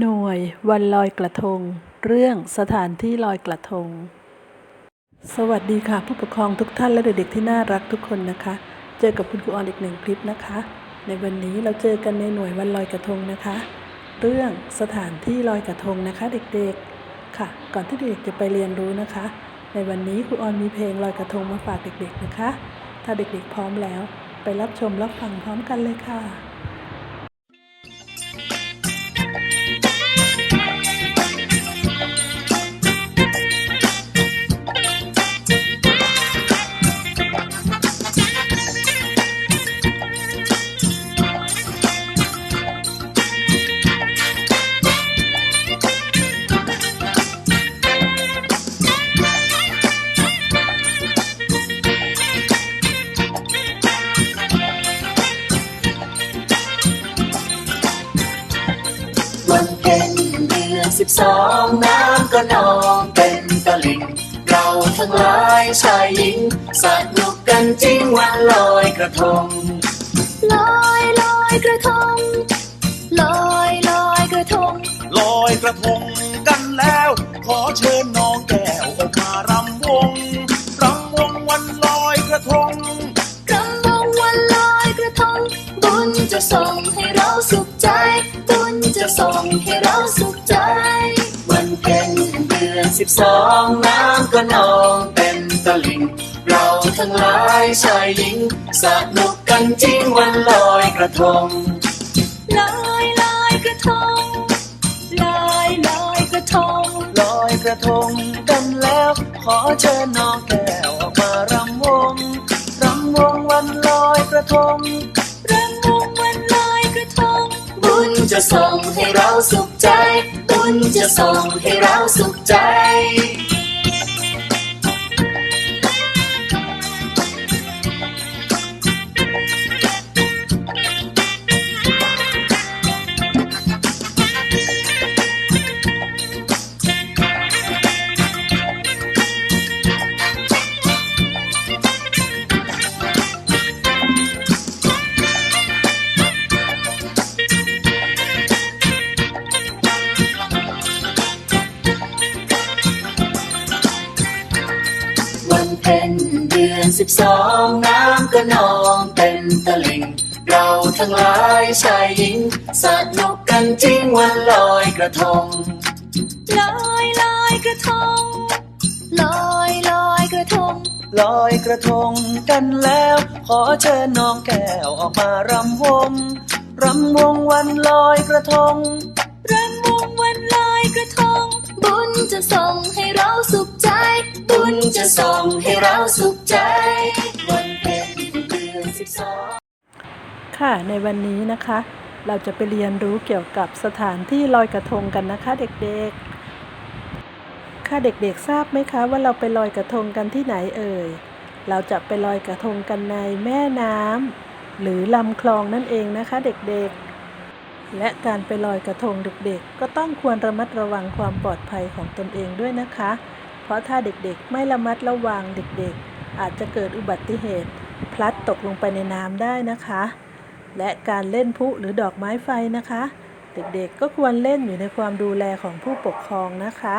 หน่วยวันลอยกระทง เรื่องสถานที่ลอยกระทง สวัสดีค่ะ ผู้ปกครองทุกท่านและเด็กๆที่น่ารักทุกคนนะคะ เจอกับคุณครูออนอีกหนึ่งคลิปนะคะ ในวันนี้เราเจอกันในหน่วยวันลอยกระทงนะคะ เรื่องสถานที่ลอยกระทงนะคะ เด็กๆค่ะ ก่อนที่เด็กๆจะไปเรียนรู้นะคะ ในวันนี้ครูออนมีเพลงลอยกระทงมาฝากเด็กๆนะคะ ถ้าเด็กๆพร้อมแล้ว ไปรับชมรับฟังพร้อมกันเลยค่ะ สิบสองน้ำก็นองเป็นตะลิ่งเราทั้งหลายชายหญิงสนุกกันจริงวันลอยกระทงลอย สิบสองน้ำก็นองเป็นตะลิ่ง เราทั้งหลายชายหญิง สนุกกันจริงวันลอยกระทงลอยลอยกระทงลอยลอยกระทงลอยกระทงกันแล้ว ขอเชิญน้องแก้วออกมารำวงรำวงวันลอยกระทงรำวงวันลอยกระทงบุญจะส่งให้เราสุขใจบุญ จะส่งให้เราสุขใจ บสองน้ำก็นองเป็นตะลิ่ง เราทั้งหลายชายหญิงสนุกกันจริงวันลอยกระทง ลอยลอยกระทง ลอยลอยกระทง ลอยกระทงกันแล้ว ขอเชิญน้องแก้วออกมารำวง รำวงวันลอยกระทง รำวงวันลอยกระทง บุญจะส่งให้เราสุขใจ บุญจะส่งให้ ค่ะ ในวันนี้นะคะ เราจะไปเรียนรู้เกี่ยวกับสถานที่ลอยกระทงกันนะคะ เด็กๆ ค่ะเด็กๆทราบไหมคะว่าเราไปลอยกระทงกันที่ไหนเอ่ย เราจะไปลอยกระทงกันในแม่น้ำหรือลำคลองนั่นเองนะคะ เด็กๆ และการไปลอยกระทงเด็กๆ ก็ต้องควรระมัดระวังความปลอดภัยของตนเองด้วยนะคะ เพราะถ้าเด็กๆ ไม่ระมัดระวังเด็กๆ อาจจะเกิดอุบัติเหตุพลัดตกลงไปในน้ำได้นะคะ และการเล่นพลุหรือดอกไม้ไฟนะคะ เด็กๆก็ควรเล่นอยู่ในความดูแลของผู้ปกครองนะคะ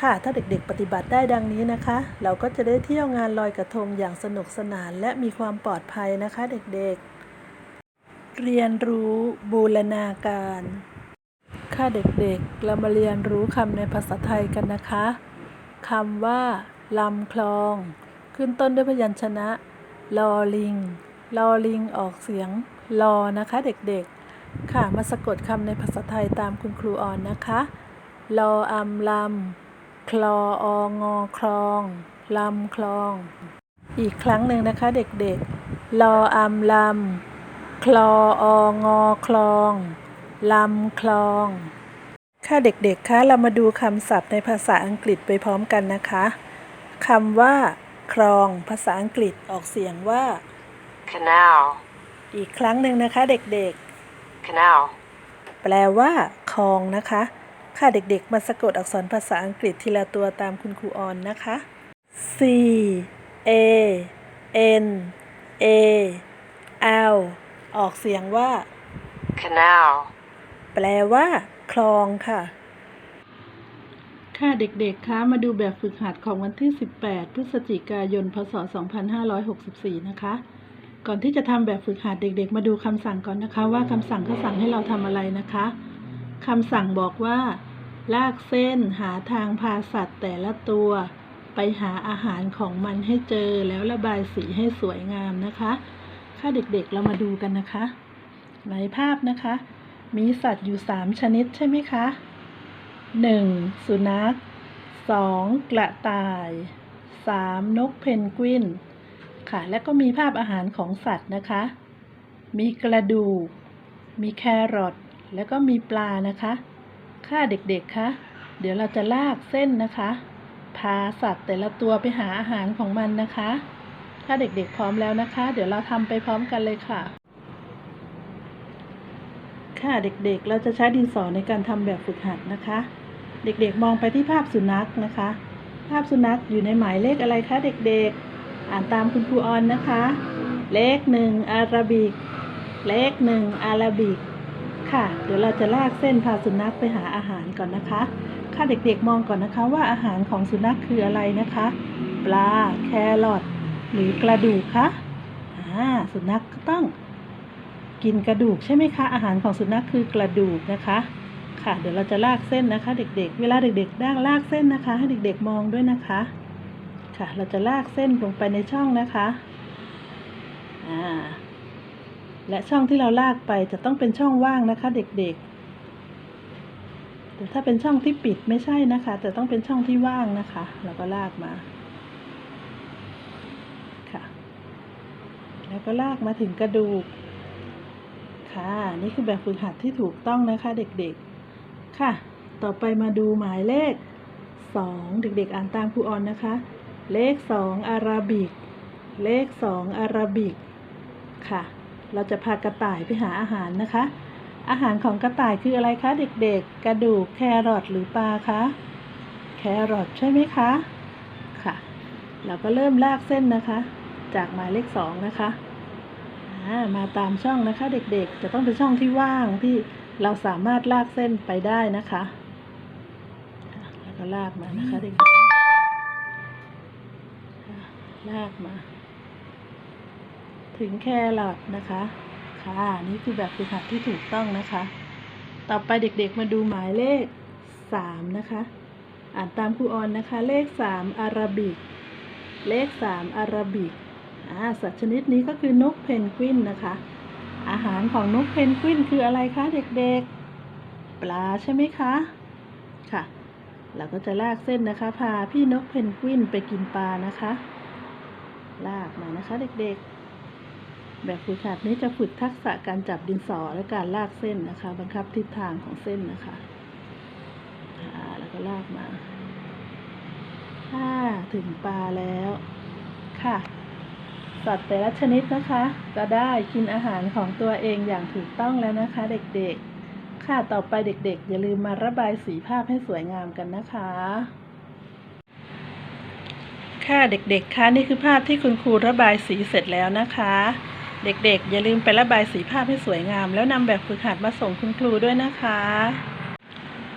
ค่ะถ้าเด็กๆ ปฏิบัติได้ดังนี้นะคะ เราก็จะได้เที่ยวงานลอยกระทงอย่างสนุกสนานและมีความปลอดภัยนะคะ เด็กๆ เรียนรู้บูรณาการ ค่ะเด็กๆ เรามาเรียนรู้คำในภาษาไทยกันนะคะคำว่าลำคลอง ขึ้นต้นด้วยพยัญชนะลอลิงลอลิงออกเสียง ลอนะคะเด็กๆ ค่ะมาสะกดคำในภาษาไทยตามคุณครูออนนะคะลออำลำคลอองอคลองลำคลอง อีกครั้งหนึ่งนะคะเด็กๆลออำลำคลอองอคลองลำคลอง ค่ะเด็กๆคะเรามาดูคำศัพท์ในภาษาอังกฤษไปพร้อมกันนะคะคำว่า คลอง ภาษาอังกฤษออกเสียงว่า canal, อีกครั้งหนึ่งนะคะเด็ก canal, ๆแปลว่าคลองนะคะ ค่ะเด็กๆ มาสะกดอักษรภาษาอังกฤษทีละตัวตามคุณครูออนนะคะ C A N A L ออกเสียงว่า canal, แปลว่า คลองค่ะ ค่ะเด็กๆ คะมาดูแบบฝึกหัดของวันที่ 18 พฤศจิกายน พศ 2564 นะคะ ก่อนที่จะทำแบบฝึกหัดเด็กๆ มาดูคำสั่งก่อนนะคะ ว่าคำสั่งเขาสั่งให้เราทำอะไรนะคะคำสั่งบอกว่า ลากเส้นหาทางพาสัตว์แต่ละตัว ไปหาอาหารของมันให้เจอแล้วระบายสีให้สวยงามนะคะค่ะเด็กๆเรามาดูกันนะคะ ในภาพนะคะ มีสัตว์อยู่ 3 ชนิดใช่ไหมคะ 1. สุนัข 2. กระต่าย 3. นกเพนกวิน ค่ะ และก็มีภาพอาหารของสัตว์นะคะ มีกระดูกมีแครอท แล้วก็มีปลานะคะ ค่ะเด็กๆคะเดี๋ยวเราจะลากเส้นนะคะ พาสัตว์แต่ละตัวไปหาอาหารของมันนะคะ ถ้าเด็กๆพร้อมแล้วนะคะ เดี๋ยวเราทำไปพร้อมกันเลยค่ะ ค่ะเด็กๆ เราจะใช้ดินสอในการทำแบบฝึกหัดนะคะ เด็กๆมองไปที่ภาพสุนัขนะคะ ภาพสุนัขอยู่ในหมายเลขอะไรคะเด็กๆ อ่านตามคุณครูออนนะคะ เลขหนึ่งอาราบิก เลขหนึ่งอาราบิก ค่ะ เดี๋ยวเราจะลากเส้นพาสุนัขไปหาอาหารก่อนนะคะ ค่ะเด็กๆมองก่อนนะคะว่าอาหารของสุนัขคืออะไรนะคะ ปลา แครอท หรือกระดูกคะอ่าสุนัขก็ต้องกินกระดูกใช่ไหมคะ อาหารของสุนัขคือกระดูกนะคะ ค่ะ เดี๋ยวเราจะลากเส้นนะคะ เด็กๆ เวลาเด็กๆด้างลากเส้นนะคะ ให้เด็กๆมองด้วยนะคะ ค่ะ เราจะลากเส้นลงไปในช่องนะคะอ่าและช่องที่เราลากไปจะต้องเป็นช่องว่างนะคะ เด็กๆ แต่ถ้าเป็นช่องที่ปิดไม่ใช่นะคะ แต่ต้องเป็นช่องที่ว่างนะคะ เราก็ลากมาค่ะ แล้วก็ลากมาถึงกระดูกค่ะ นี่คือแบบฝึกหัดที่ถูกต้องนะคะเด็กๆ ค่ะ ต่อไปมาดูหมายเลข 2 เด็กๆ อ่านตามครูออนนะคะ เลข2องอาราบิก เลข2องอาราบิก ค่ะ เราจะพากระต่ายไปหาอาหารนะคะ อาหารของกระต่ายคืออะไรคะเด็กๆ กระดูกแครอทหรือปลาคะ แครอทใช่ไหมคะ ค่ะ เราก็เริ่มลากเส้นนะคะ จากหมายเลข2นะคะามาตามช่องนะคะเด็กๆ จะต้องเป็นช่องที่ว่างที่เราสามารถลากเส้นไปได้นะคะ แล้วก็ลากมานะคะเด็กๆ ลากมา ถึงแครอทนะคะ ค่ะนี่คือแบบฝึกหัดที่ถูกต้องนะคะ ต่อไปเด็กๆมาดูหมายเลขสามนะคะ อ่านตามครูออนนะคะ เลขสามอาราบิก เลขสามอาราบิกอ่าสัตว์ชนิดนี้ก็คือนกเพนกวินนะคะ อาหารของนกเพนกวินคืออะไรคะเด็กๆ ปลาใช่ไหมคะ ค่ะเราก็จะลากเส้นนะคะ พาพี่นกเพนกวินไปกินปลานะคะ ลากมานะคะเด็กๆ แบบฝึกหัดนี้จะฝึกทักษะการจับดินสอและการลากเส้นนะคะ บังคับทิศทางของเส้นนะคะอ่าแล้วก็ลากมาถ้าถึงปลาแล้วค่ะ สัตว์แต่ละชนิดนะคะก็ได้กินอาหารของตัวเองอย่างถูกต้องแล้วนะคะ เด็กๆ ค่ะต่อไปเด็กๆ อย่าลืมมาระบายสีภาพให้สวยงามกันนะคะ ค่ะเด็กๆคะนี่คือภาพที่คุณครูระบายสีเสร็จแล้วนะคะ เด็กๆ อย่าลืมไประบายสีภาพให้สวยงาม แล้วนำแบบฝึกหัดมาส่งคุณครูด้วยนะคะ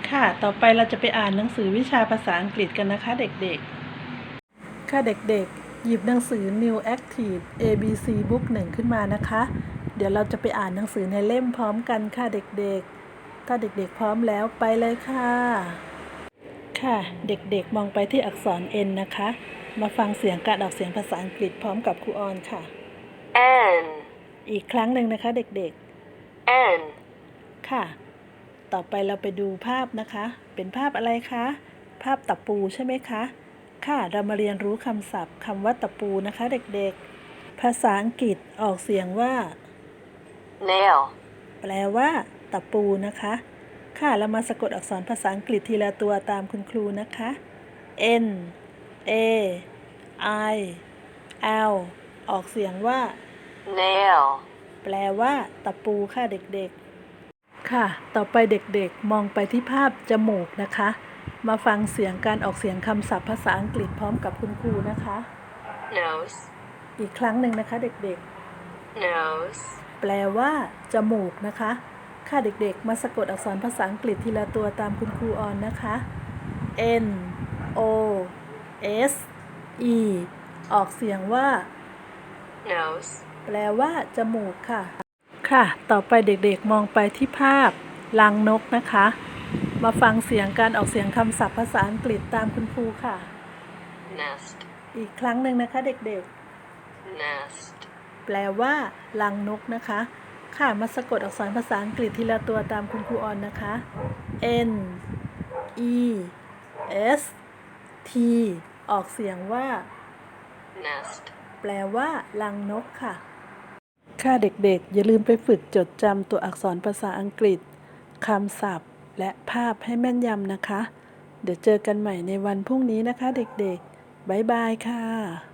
ค่ะต่อไปเราจะไปอ่านหนังสือวิชาภาษาอังกฤษกันนะคะ เด็กๆ ค่ะเด็กๆ หยิบหนังสือ New Active ABC Book 1 ขึ้นมานะคะ เดี๋ยวเราจะไปอ่านหนังสือในเล่มพร้อมกันค่ะเด็กๆ ถ้าเด็กๆพร้อมแล้วไปเลยค่ะ ค่ะเด็กๆมองไปที่อักษร N นะคะ มาฟังเสียงการออกเสียงภาษาอังกฤษพร้อมกับครูออนค่ะ N, อีกครั้งหนึ่งนะคะเด็ก N, ๆ ค่ะ ต่อไปเราไปดูภาพนะคะ เป็นภาพอะไรคะ ภาพตะปูใช่ไหมคะ ค่ะ เรามาเรียนรู้คำศัพท์คำว่าตะปูนะคะเด็กๆ ภาษาอังกฤษออกเสียงว่า nail, แปลว่า ตะปูนะคะ ค่ะ เรามาสะกดอักษรภาษาอังกฤษทีละตัวตามคุณครูนะคะ N A I L ออกเสียงว่า nail, แปลว่า ตะปูค่ะเด็กๆ ค่ะ ต่อไปเด็กๆ มองไปที่ภาพจมูกนะคะ มาฟังเสียงการออกเสียงคำศัพท์ภาษาอังกฤษพร้อมกับคุณครูนะคะ nose, อีกครั้งหนึ่งนะคะ เด็ก nose, ๆแปลว่า จมูกนะคะ ค่ะเด็กๆ มาสะกดอักษรภาษาอังกฤษทีละตัวตามคุณครูออนนะคะ N O S E ออกเสียงว่า nose, แปลว่าจมูกค่ะ ค่ะ ต่อไปเด็กๆมองไปที่ภาพลังนกนะคะ มาฟังเสียงการออกเสียงคำศัพท์ภาษาอังกฤษตามคุณครูค่ะ nest, อีกครั้งหนึ่งนะคะเด็ก nest, ๆแปลว่าลังนกนะคะ ค่ะ มาสะกดอักษรภาษาอังกฤษทีละตัวตามคุณครูออนนะคะ N E S T ออกเสียงว่า nest. แปลว่าลังนกค่ะ ค่ะเด็กๆ อย่าลืมไปฝึกจดจำตัวอักษรภาษาอังกฤษคำศัพท์ และภาพให้แม่นยำนะคะ เดี๋ยวเจอกันใหม่ในวันพรุ่งนี้นะคะเด็กๆ บ๊ายบายค่ะ